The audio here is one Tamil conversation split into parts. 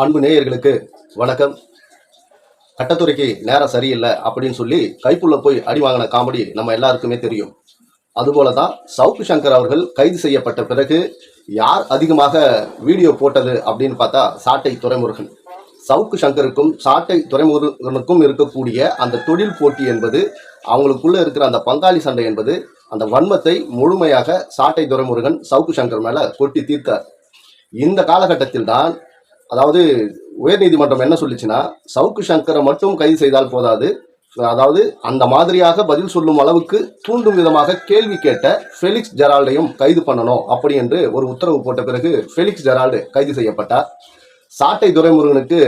அன்பு நேயர்களுக்கு வணக்கம். கட்டத்துறைக்கு நேரம் சரியில்லை அப்படின்னு சொல்லி கைப்புள்ள போய் அடி வாங்கின காமெடி நம்ம எல்லாருக்குமே தெரியும். அதுபோல தான் சவுக்கு சங்கர் அவர்கள் கைது செய்யப்பட்ட பிறகு யார் அதிகமாக வீடியோ போட்டது அப்படின்னு பார்த்தா சாட்டை துறைமுருகன். சவுக்கு சங்கருக்கும் சாட்டை துறைமுருகனுக்கும் இருக்கக்கூடிய அந்த தொழில் போட்டி என்பது அவங்களுக்குள்ள இருக்கிற அந்த பங்காளி சண்டை என்பது அந்த வன்மத்தை முழுமையாக சாட்டை துறைமுருகன் சவுக்கு சங்கர் மேல கொட்டி தீர்த்தார். இந்த காலகட்டத்தில் தான் அதாவது உயர்நீதிமன்றம் என்ன சொல்லிச்சுன்னா சவுக்கு சங்கரை மட்டும் கைது செய்தால் போதாது. அதாவது அந்த மாதிரியாக பதில் சொல்லும் அளவுக்கு தூண்டும் விதமாக கேள்வி கேட்ட ஃபெலிக்ஸ் ஜெரால்டையும் கைது பண்ணணும் அப்படி என்று ஒரு உத்தரவு போட்ட பிறகு ஃபெலிக்ஸ் ஜெரால்டு கைது செய்யப்பட்டார். சாட்டை துரைமுருகனுக்கு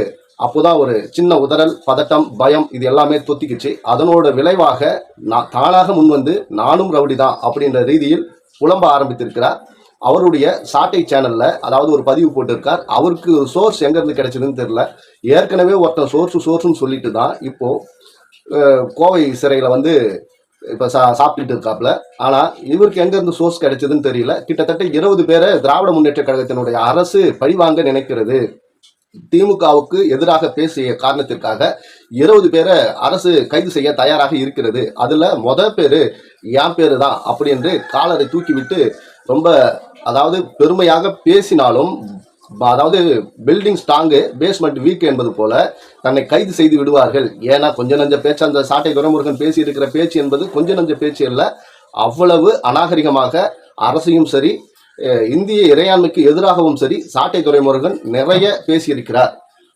அப்போதான் ஒரு சின்ன உதறல் பதட்டம் பயம் இது எல்லாமே தொத்திக்கிச்சு. அதனோட விளைவாக நான் தானாக முன் வந்து நானும் ரவுடி தான் அப்படின்ற ரீதியில் புலம்ப ஆரம்பித்திருக்கிறார். அவருடைய சாட்டை சேனல்ல அதாவது ஒரு பதிவு போட்டிருக்கார். அவருக்கு சோர்ஸ் எங்க இருந்து கிடைச்சதுன்னு தெரியல. ஏற்கனவே ஒருத்தன் சோர்ஸ் சோர்ஸ்னு சொல்லிட்டு தான் இப்போ கோவை சிறையில வந்து இப்ப சா சாப்பிட்டுட்டு இருக்காப்ல ஆனா இவருக்கு எங்க இருந்து சோர்ஸ் கிடைச்சதுன்னு தெரியல. கிட்டத்தட்ட இருபது பேரை திராவிட முன்னேற்ற கழகத்தினுடைய அரசு பழிவாங்க நினைக்கிறது. திமுகவுக்கு எதிராக பேசிய காரணத்திற்காக இருபது பேரை அரசு கைது செய்ய தயாராக இருக்கிறது. அதுல மொத பேரு என் பேரு தான் அப்படி என்று காலரை தூக்கிவிட்டு ரொம்ப அதாவது பெருமையாக பேசினாலும் அதாவது பில்டிங் ஸ்ட்ராங்கு பேஸ்மெண்ட் வீக் என்பது போல தன்னை கைது செய்து விடுவார்கள். ஏன்னா கொஞ்ச நஞ்ச பேச்சு அந்த சாட்டை துரைமுருகன் பேசி இருக்கிற பேச்சு என்பது கொஞ்ச நஞ்ச பேச்சு அல்ல. அவ்வளவு அநாகரிகமாக அரசையும் சரி இந்திய இறையாண்மைக்கு எதிராகவும் சரி சாட்டை துரைமுருகன் நிறைய பேசியிருக்கிறார்.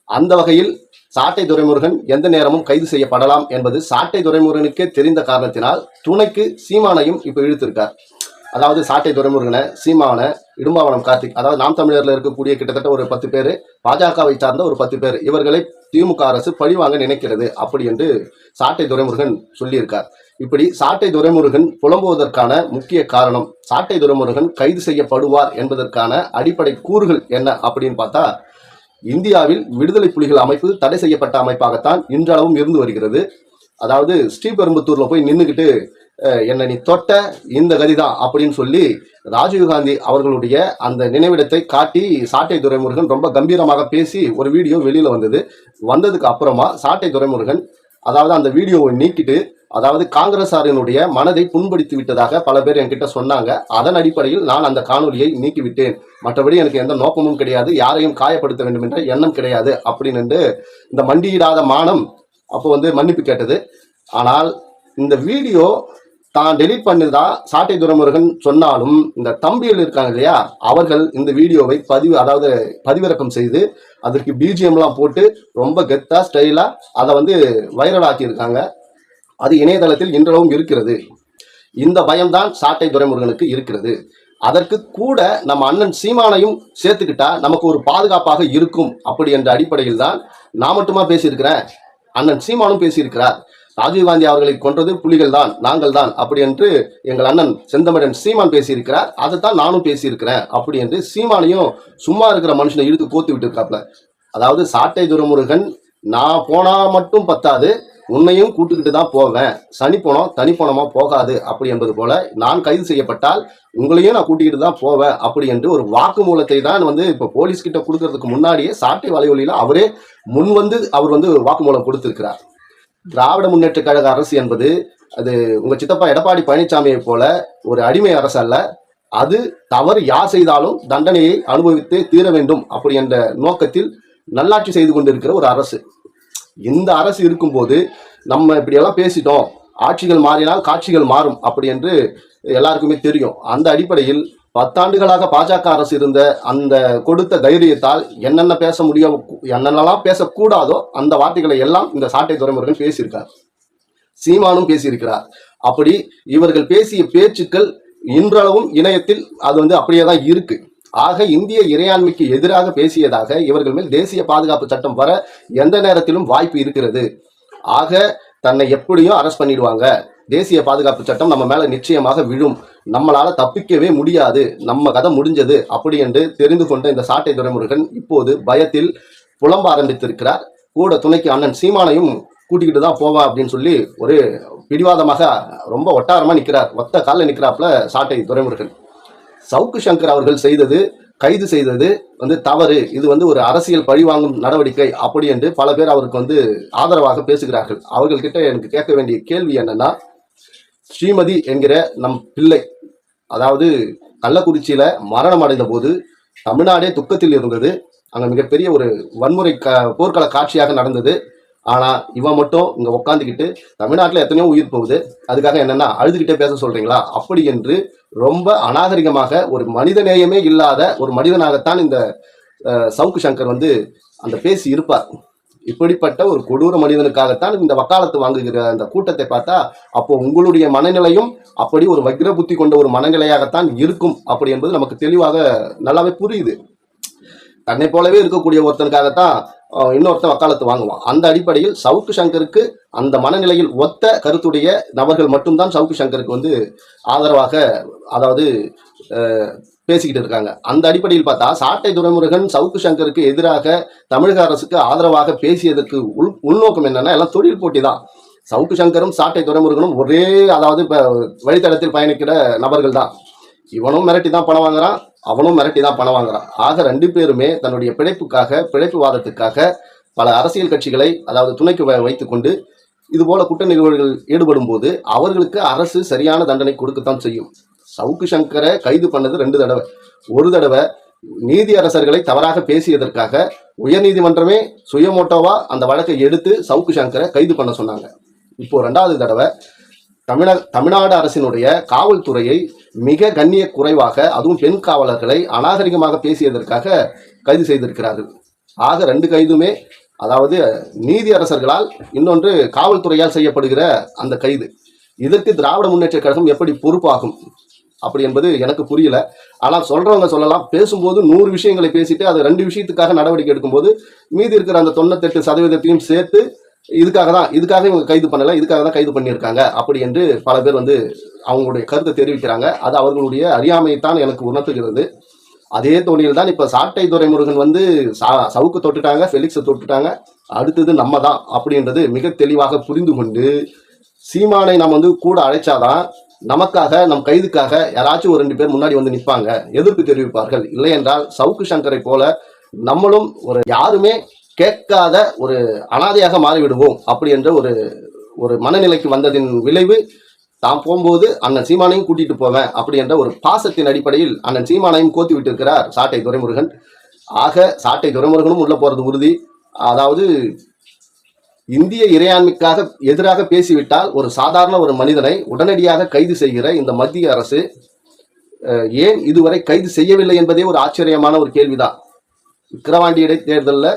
அந்த வகையில் சாட்டை துரைமுருகன் எந்த நேரமும் கைது செய்யப்படலாம் என்பது சாட்டை துரைமுருகனுக்கே தெரிந்த காரணத்தினால் துணைக்கு சீமானையும் இப்போ இழுத்திருக்கார். அதாவது சாட்டை துரைமுருகனை சீமான இடும்பாவனம் கார்த்திக் அதாவது நாம் தமிழர்ல இருக்கக்கூடிய கிட்டத்தட்ட ஒரு பத்து பேர் பாஜகவை சார்ந்த ஒரு பத்து பேர் இவர்களை திமுக அரசு பழிவாங்க நினைக்கிறது அப்படி என்று சாட்டை துரைமுருகன் சொல்லியிருக்கார். இப்படி சாட்டை துரைமுருகன் புலம்புவதற்கான முக்கிய காரணம் சாட்டை துரைமுருகன் கைது செய்யப்படுவார் என்பதற்கான அடிப்படை கூறுகள் என்ன அப்படின்னு பார்த்தா இந்தியாவில் விடுதலை புலிகள் அமைப்பு தடை செய்யப்பட்ட அமைப்பாகத்தான் இன்றளவும் இருந்து வருகிறது. அதாவது ஸ்ரீபெரும்புத்தூர்ல போய் நின்றுக்கிட்டு என்னை நீ தொட்ட இந்த கதிதான் அப்படின்னு சொல்லி ராஜீவ்காந்தி அவர்களுடைய அந்த நினைவிடத்தை காட்டி சாட்டை துரைமுருகன் ரொம்ப கம்பீரமாக பேசி ஒரு வீடியோ வெளியில வந்தது. வந்ததுக்கு அப்புறமா சாட்டை துரைமுருகன் அதாவது அந்த வீடியோவை நீக்கிட்டு அதாவது காங்கிரசாரினுடைய மனதை புண்படுத்தி விட்டதாக பல பேர் என்கிட்ட சொன்னாங்க. அதன் அடிப்படையில் நான் அந்த காணொலியை நீக்கிவிட்டேன். மற்றபடி எனக்கு எந்த நோக்கமும் கிடையாது. யாரையும் காயப்படுத்த வேண்டும் என்ற எண்ணம் கிடையாது அப்படின்னு இந்த மண்டியிடாத மானம் அப்போ வந்து மன்னிப்பு கேட்டது. ஆனால் இந்த வீடியோ தான் டெலீட் பண்ணதா சாட்டை துரமுருகன் சொன்னாலும் இந்த தம்பிகள் இருக்காங்க இல்லையா அவர்கள் இந்த வீடியோவை பதிவு அதாவது பதிவிறக்கம் செய்து அதற்கு பிஜிஎம்லாம் போட்டு ரொம்ப கெத்தா ஸ்டைலா அதை வந்து வைரல் ஆக்கியிருக்காங்க. அது இணையதளத்தில் இன்றளவும் இருக்கிறது. இந்த பயம்தான் சாட்டை துரைமுருகனுக்கு இருக்கிறது. அதற்கு கூட நம்ம அண்ணன் சீமானையும் சேர்த்துக்கிட்டா நமக்கு ஒரு பாதுகாப்பாக இருக்கும். அப்படி என்ற அடிப்படையில் தான் நான் மட்டுமா பேசியிருக்கிறேன். அண்ணன் சீமானும் பேசியிருக்கிறார். ராஜீவ்காந்தி அவர்களை கொன்றது புலிகள் தான் நாங்கள் தான் அப்படி என்று எங்கள் அண்ணன் செந்தமிழன் சீமான் பேசியிருக்கிறார். அதை தான் நானும் பேசியிருக்கிறேன் அப்படி என்று சீமானையும் சும்மா இருக்கிற மனுஷனை இழுத்து கோத்து விட்டு இருக்காப்ல அதாவது சாட்டை துரமுருகன் நான் போனா மட்டும் பத்தாது உன்னையும் கூட்டுக்கிட்டு தான் போவேன். சனி போனோம் போகாது அப்படி என்பது போல நான் கைது செய்யப்பட்டால் உங்களையும் நான் கூட்டிக்கிட்டு தான் போவேன் அப்படி என்று ஒரு வாக்குமூலத்தை தான் வந்து இப்போ போலீஸ் கிட்ட கொடுக்கறதுக்கு முன்னாடியே சாட்டை வலைவலியில அவரே முன் வந்து அவர் வந்து வாக்குமூலம் கொடுத்திருக்கிறார். திராவிட முன்னேற்ற கழக அரசு என்பது அது உங்க சித்தப்பா எடப்பாடி பழனிசாமியை போல ஒரு அடிமை அரசு அல்ல. அது தவறு யார் செய்தாலும் தண்டனையை அனுபவித்து தீர வேண்டும் அப்படி என்ற நோக்கத்தில் நல்லாட்சி செய்து கொண்டிருக்கிற ஒரு அரசு. இந்த அரசு இருக்கும்போது நம்ம இப்படியெல்லாம் பேசிட்டோம். ஆட்சிகள் மாறினால் காட்சிகள் மாறும் அப்படி என்று எல்லாருக்குமே தெரியும். அந்த அடிப்படையில் பத்தாண்டுகளாக பாஜக அரசு இருந்த அந்த கொடுத்த தைரியத்தால் என்னென்ன பேச முடியும் என்னென்னலாம் பேசக்கூடாதோ அந்த வார்த்தைகளை எல்லாம் இந்த சாட்டை துறைமுருகன் பேசியிருக்கார். சீமானும் பேசியிருக்கிறார். அப்படி இவர்கள் பேசிய பேச்சுக்கள் இன்றளவும் இணையத்தில் அது வந்து அப்படியே தான் இருக்கு. ஆக இந்திய இறையாண்மைக்கு எதிராக பேசியதாக இவர்கள் மேல் தேசிய பாதுகாப்பு சட்டம் வர எந்த நேரத்திலும் வாய்ப்பு இருக்கிறது. ஆக தன்னை எப்படியும் அரெஸ்ட் பண்ணிடுவாங்க. தேசிய பாதுகாப்பு சட்டம் நம்ம மேல நிச்சயமாக விழும். நம்மளால தப்பிக்கவே முடியாது. நம்ம கதை முடிஞ்சது அப்படி என்று தெரிந்து கொண்ட இந்த சாட்டை துரைமுருகன் இப்போது பயத்தில் புலம்ப ஆரம்பித்திருக்கிறார். கூட துணைக்கு அண்ணன் சீமானையும் கூட்டிக்கிட்டு தான் போவேன் அப்படின்னு சொல்லி ஒரு பிடிவாதமாக ரொம்ப ஒட்டாரமா நிற்கிறார் ஒத்த காலில் நிற்கிறாப்புல சாட்டை துரைமுருகன் சவுக்கு சங்கர் அவர்கள் செய்தது கைது செய்தது வந்து தவறு. இது வந்து ஒரு அரசியல் பழிவாங்கும் நடவடிக்கை அப்படி என்று பல பேர் அவருக்கு வந்து ஆதரவாக பேசுகிறார்கள். அவர்கள்கிட்ட எனக்கு கேட்க வேண்டிய கேள்வி என்னன்னா ஸ்ரீமதி என்கிற நம் பிள்ளை அதாவது கள்ளக்குறிச்சியில மரணம் அடைந்த போது தமிழ்நாடே துக்கத்தில் இருந்தது. அங்க மிகப்பெரிய ஒரு வன்முறை க போர்க்கள காட்சியாக நடந்தது. ஆனா இவன் மட்டும் இங்க உட்காந்துக்கிட்டு தமிழ்நாட்டில் எத்தனையோ உயிர் போகுது. அதுக்காக என்னன்னா அழுதுகிட்டே பேச சொல்றீங்களா? அப்படி என்று ரொம்ப அநாகரிகமாக ஒரு மனிதநேயமே இல்லாத ஒரு மனிதனாகத்தான் இந்த சவுக்கு சங்கர் வந்து அந்த பேசி இருப்பார். இப்படிப்பட்ட ஒரு கொடூர மனிதனுக்காகத்தான் இந்த வக்காலத்து வாங்குகிற அந்த கூட்டத்தை பார்த்தா அப்போ உங்களுடைய மனநிலையும் அப்படி ஒரு வக்ர புத்தி கொண்ட ஒரு மனநிலையாகத்தான் இருக்கும். அப்படி என்பது நமக்கு தெளிவாக நல்லாவே புரியுது. தன்னை போலவே இருக்கக்கூடிய ஒருத்தனுக்காகத்தான் இன்னொருத்தன் வக்காலத்து வாங்குவான். அந்த அடிப்படையில் சவுக்கு சங்கருக்கு அந்த மனநிலையில் ஒத்த கருத்துடைய நபர்கள் மட்டும்தான் சவுக்கு சங்கருக்கு வந்து ஆதரவாக அதாவது பேசிக்கிட்டு இருக்காங்க. அந்த அடிப்படையில் பார்த்தா சாட்டை துரைமுருகன் சவுக்கு சங்கருக்கு எதிராக தமிழக அரசுக்கு ஆதரவாக பேசியதற்கு உள் உள்நோக்கம் என்னன்னா எல்லாம் தொழில் போட்டி தான். சவுக்கு சங்கரும் சாட்டை துறைமுருகனும் ஒரே அதாவது இப்போ வழித்தடத்தில் பயணிக்கிற நபர்கள் தான். இவனும் மிரட்டி தான் பணம் வாங்குறான் அவனும் மிரட்டி தான் பணம் வாங்குறான். ஆக ரெண்டு பேருமே தன்னுடைய பிழைப்புக்காக பிழைப்பு வாதத்துக்காக பல அரசியல் கட்சிகளை அதாவது துணைக்கு வ- வைத்துக்கொண்டு இது போல குற்ற நிகழ்வுகள் ஈடுபடும் போது அவர்களுக்கு அரசு சரியான தண்டனை கொடுக்கத்தான் செய்யும். சவுக்கு சங்கரை கைது பண்ணது ரெண்டு தடவை. ஒரு தடவை நீதி அரசர்களை தவறாக பேசியதற்காக உயர்நீதிமன்றமே சுயமோட்டோவா அந்த வழக்கை எடுத்து சவுக்கு சங்கரை கைது பண்ண சொன்னாங்க. இப்போ ரெண்டாவது தடவை தமிழ தமிழ்நாடு அரசினுடைய காவல்துறையை மிக கண்ணிய குறைவாக அதுவும் பெண் காவலர்களை அநாகரிகமாக பேசியதற்காக கைது செய்திருக்கிறார்கள். ஆக ரெண்டு கைதுமே அதாவது நீதி அரசர்களால் இன்னொன்று காவல்துறையால் செய்யப்படுகிற அந்த கைது. இதற்கு திராவிட முன்னேற்ற கழகம் எப்படி பொறுப்பாகும்? அப்படி என்பது எனக்கு புரியல. ஆனால் சொல்றவங்க சொல்லலாம். பேசும்போது நூறு விஷயங்களை பேசிட்டு அது ரெண்டு விஷயத்துக்காக நடவடிக்கை எடுக்கும்போது மீதி இருக்கிற அந்த தொண்ணூத்தெட்டு சதவீதத்தையும் சேர்த்து இதுக்காக தான் இதுக்காக இவங்க கைது பண்ணல இதுக்காக தான் கைது பண்ணியிருக்காங்க அப்படி என்று பல பேர் வந்து அவங்களுடைய கருத்தை தெரிவிக்கிறாங்க. அது அவர்களுடைய அறியாமையைத்தான் எனக்கு உணர்த்துகிறது. அதே தோணியில் தான் இப்போ சாட்டை துரைமுருகன் வந்து சா- சவுக்கு தொட்டுட்டாங்க ஃபெலிக்ஸை தொட்டுட்டாங்க. அடுத்தது நம்ம தான் அப்படின்றது மிக தெளிவாக புரிந்து கொண்டு சீமானை நம்ம வந்து கூட அழைச்சாதான் நமக்காக நம் கைதுக்காக யாராச்சும் ஒரு ரெண்டு பேர் முன்னாடி வந்து நிற்பாங்க எதிர்ப்பு தெரிவிப்பார்கள். இல்லை என்றால் சவுக்கு சங்கரை போல நம்மளும் ஒரு யாருமே கேட்காத ஒரு அனாதையாக மாறிவிடுவோம். அப்படி என்ற ஒரு ஒரு மனநிலைக்கு வந்ததின் விளைவு தான் போகும்போது அண்ணன் சீமானையும் கூட்டிட்டு போவேன். அப்படி என்ற ஒரு பாசத்தின் அடிப்படையில் அண்ணன் சீமானையும் கோத்தி விட்டிருக்கிறார் சாட்டை துரைமுருகன். ஆக சாட்டை துரைமுருகனும் உள்ள போறது உறுதி. அதாவது இந்திய இறையாண்மைக்காக எதிராக பேசிவிட்டால் ஒரு சாதாரண ஒரு மனிதனை உடனடியாக கைது செய்கிற இந்த மத்திய அரசு ஏன் இதுவரை கைது செய்யவில்லை என்பதே ஒரு ஆச்சரியமான ஒரு கேள்விதான். விக்கிரவாண்டி இடைத்தேர்தலில்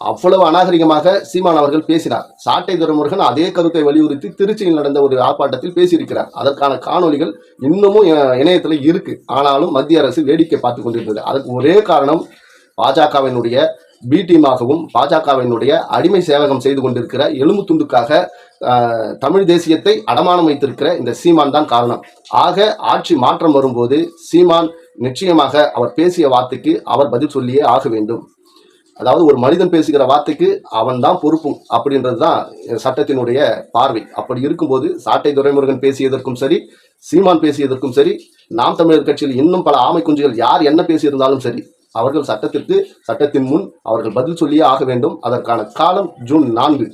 அவ்வளவு அநாகரிகமாக சீமான் அவர்கள் பேசினார். சாட்டை துறைமுருகன் அதே கருத்தை வலியுறுத்தி திருச்சியில் நடந்த ஒரு ஆர்ப்பாட்டத்தில் பேசியிருக்கிறார். அதற்கான காணொளிகள் இன்னமும் இணையத்தில் இருக்கு. ஆனாலும் மத்திய அரசு வேடிக்கை பார்த்து கொண்டிருந்தது. அதுக்கு ஒரே காரணம் பாஜகவினுடைய பி டீமாகவும் பாஜகவினுடைய அடிமை சேவகம் செய்து கொண்டிருக்கிற எலும்பு துண்டுக்காக தமிழ் தேசியத்தை அடமானம் வைத்திருக்கிற இந்த சீமான் தான் காரணம். ஆக ஆட்சி மாற்றம் வரும்போது சீமான் நிச்சயமாக அவர் பேசிய வார்த்தைக்கு அவர் பதில் சொல்லியே ஆக வேண்டும். அதாவது ஒரு மனிதன் பேசுகிற வார்த்தைக்கு அவன் தான் பொறுப்பும் அப்படின்றது தான் சட்டத்தினுடைய பார்வை. அப்படி இருக்கும்போது சாட்டை துரைமுருகன் பேசியதற்கும் சரி சீமான் பேசியதற்கும் சரி நாம் தமிழர் கட்சியில் இன்னும் பல ஆமை குஞ்சுகள் யார் என்ன பேசியிருந்தாலும் சரி அவர்கள் சட்டத்திற்கு சட்டத்தின் முன் அவர்கள் பதில் சொல்லியே ஆக வேண்டும். அதற்கான காலம் ஜூன் நான்கு.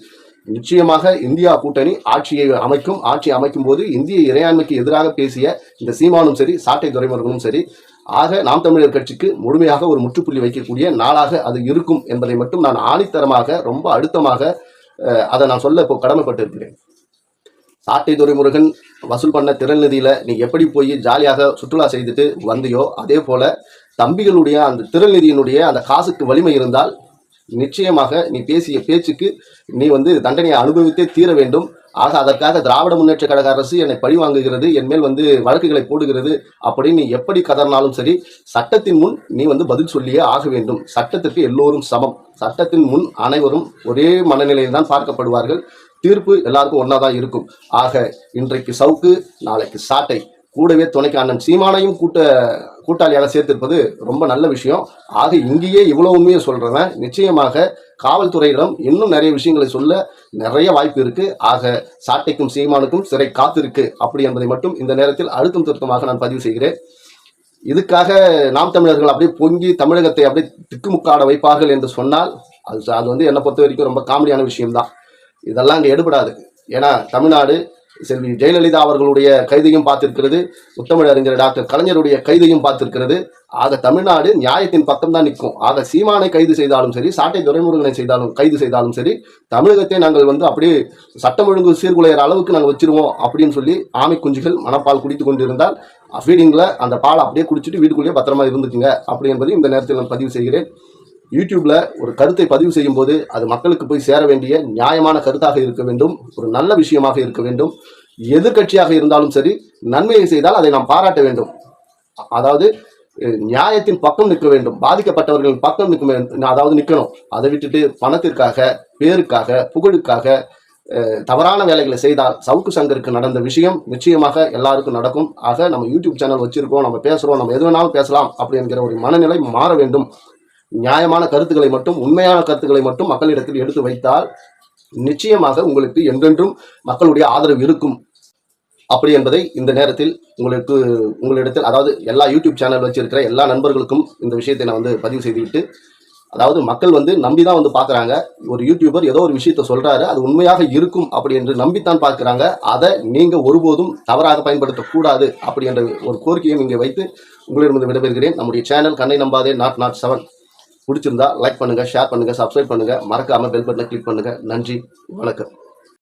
நிச்சயமாக இந்தியா கூட்டணி ஆட்சியை அமைக்கும் ஆட்சி அமைக்கும் போது இந்திய இறையாண்மைக்கு எதிராக பேசிய இந்த சீமானும் சரி சாட்டை துறைமுருகனும் சரி ஆக நாம் தமிழர் கட்சிக்கு முழுமையாக ஒரு முற்றுப்புள்ளி வைக்கக்கூடிய நாளாக அது இருக்கும் என்பதை மட்டும் நான் ஆணித்தரமாக ரொம்ப அழுத்தமாக அதை நான் சொல்ல இப்போ கடமைப்பட்டிருக்கிறேன். சாட்டை துரைமுருகன் வசூல் பண்ண திறன் நிதியில நீ எப்படி போய் ஜாலியாக சுற்றுலா செய்துட்டு வந்தியோ அதே போல தம்பிகளுடைய அந்த திறநிதியினுடைய அந்த காசுக்கு வலிமை இருந்தால் நிச்சயமாக நீ பேசிய பேச்சுக்கு நீ வந்து தண்டனையை அனுபவித்தே தீர வேண்டும். ஆக அதற்காக திராவிட முன்னேற்ற கழக அரசு என்னை பழி வாங்குகிறது என் மேல் வந்து வழக்குகளை போடுகிறது அப்படின்னு நீ எப்படி கதறினாலும் சரி சட்டத்தின் முன் நீ வந்து பதில் சொல்லியே ஆக வேண்டும். சட்டத்திற்கு எல்லோரும் சமம். சட்டத்தின் முன் அனைவரும் ஒரே மனநிலையில் தான் பார்க்கப்படுவார்கள். தீர்ப்பு எல்லாருக்கும் ஒன்றா தான் இருக்கும். ஆக இன்றைக்கு சவுக்கு நாளைக்கு சாட்டை. கூடவே துணைக்கு அண்ணன் சீமானையும் கூட்ட கூட்டாளியாக சேர்த்திருப்பது ரொம்ப நல்ல விஷயம். ஆக இங்கேயே இவ்வளவுமே உண்மையை நிச்சயமாக காவல்துறையிடம் இன்னும் நிறைய விஷயங்களை சொல்ல நிறைய வாய்ப்பு இருக்கு. ஆக சாட்டைக்கும் சீமானுக்கும் சிறை காத்திருக்கு அப்படி என்பதை மட்டும் இந்த நேரத்தில் அழுத்தம் திருத்தமாக நான் பதிவு செய்கிறேன். இதுக்காக நாம் தமிழர்கள் அப்படியே பொங்கி தமிழகத்தை அப்படியே திக்குமுக்காட வைப்பார்கள் என்று சொன்னால் அது அது வந்து என்னை பொறுத்த வரைக்கும் ரொம்ப காமெடியான விஷயம்தான். இதெல்லாம் இங்கே எடுபடாது. ஏன்னா தமிழ்நாடு செல்வி ஜெயலலிதா அவர்களுடைய கைதையும் பார்த்திருக்கிறது. முத்தமிழ் அறிஞர் டாக்டர் கலைஞருடைய கைதையும் பார்த்திருக்கிறது. ஆக தமிழ்நாடு நியாயத்தின் பக்கம் தான் நிற்கும். ஆக சீமானை கைது செய்தாலும் சரி சாட்டை துரைமுருகனை செய்தாலும் கைது செய்தாலும் சரி தமிழகத்தை நாங்கள் வந்து அப்படியே சட்டம் ஒழுங்கு சீர்குலையிற அளவுக்கு நாங்கள் வச்சிருவோம் அப்படின்னு சொல்லி ஆமை குஞ்சுகள் மனப்பால் குடித்து கொண்டிருந்தால் ஃபீடிங்கில் அந்த பால் அப்படியே குடிச்சிட்டு வீட்டுக்குள்ளேயே பத்திரமா இருந்துக்குங்க. அப்படி என்பதை இந்த நேரத்தில் நான் பதிவு செய்கிறேன். யூடியூப்ல ஒரு கருத்தை பதிவு செய்யும் போது அது மக்களுக்கு போய் சேர வேண்டிய நியாயமான கருத்தாக இருக்க வேண்டும் ஒரு நல்ல விஷயமாக இருக்க வேண்டும். எதிர்க்கட்சியாக இருந்தாலும் சரி நன்மையை செய்தால் அதை நாம் பாராட்ட வேண்டும். அதாவது நியாயத்தின் பக்கம் நிற்க வேண்டும். பாதிக்கப்பட்டவர்களின் பக்கம் நிற்க வேண்டும் அதாவது நிற்கணும் அதை விட்டுட்டு பணத்திற்காக பேருக்காக புகழுக்காக தவறான வேலைகளை செய்தால் சவுக்கு சங்கருக்கு நடந்த விஷயம் நிச்சயமாக எல்லாருக்கும் நடக்கும். ஆக நம்ம யூடியூப் சேனல் வச்சிருக்கோம் நம்ம பேசுறோம் நம்ம எது வேணாலும் பேசலாம் அப்படிங்கிற ஒரு மனநிலை மாற வேண்டும். நியாயமான கருத்துக்களை மட்டும் உண்மையான கருத்துக்களை மட்டும் மக்களிடத்தில் எடுத்து வைத்தால் நிச்சயமாக உங்களுக்கு என்றென்றும் மக்களுடைய ஆதரவு இருக்கும். அப்படி என்பதை இந்த நேரத்தில் உங்களுக்கு உங்களிடத்தில் அதாவது எல்லா யூடியூப் சேனல் வச்சிருக்கிற எல்லா நண்பர்களுக்கும் இந்த விஷயத்தை நான் வந்து பதிவு செய்துவிட்டு அதாவது மக்கள் வந்து நம்பி தான் வந்து பார்க்குறாங்க. ஒரு யூடியூபர் ஏதோ ஒரு விஷயத்த சொல்கிறாரு அது உண்மையாக இருக்கும் அப்படி என்று நம்பித்தான் பார்க்குறாங்க. அதை நீங்கள் ஒருபோதும் தவறாக பயன்படுத்தக்கூடாது அப்படி என்ற ஒரு கோரிக்கையும் இங்கே வைத்து உங்களிடமிருந்து விடைபெறுகிறேன். நம்முடைய சேனல் கண்ணை நம்பாதே நாட் நாட் செவன். பிடிச்சிருந்தா லைக் பண்ணுங்கள் ஷேர் பண்ணுங்கள் சப்ஸ்கிரைப் பண்ணுங்கள் மறக்காமல் பெல் பட்டனை கிளிக் பண்ணுங்கள் நன்றி வணக்கம்.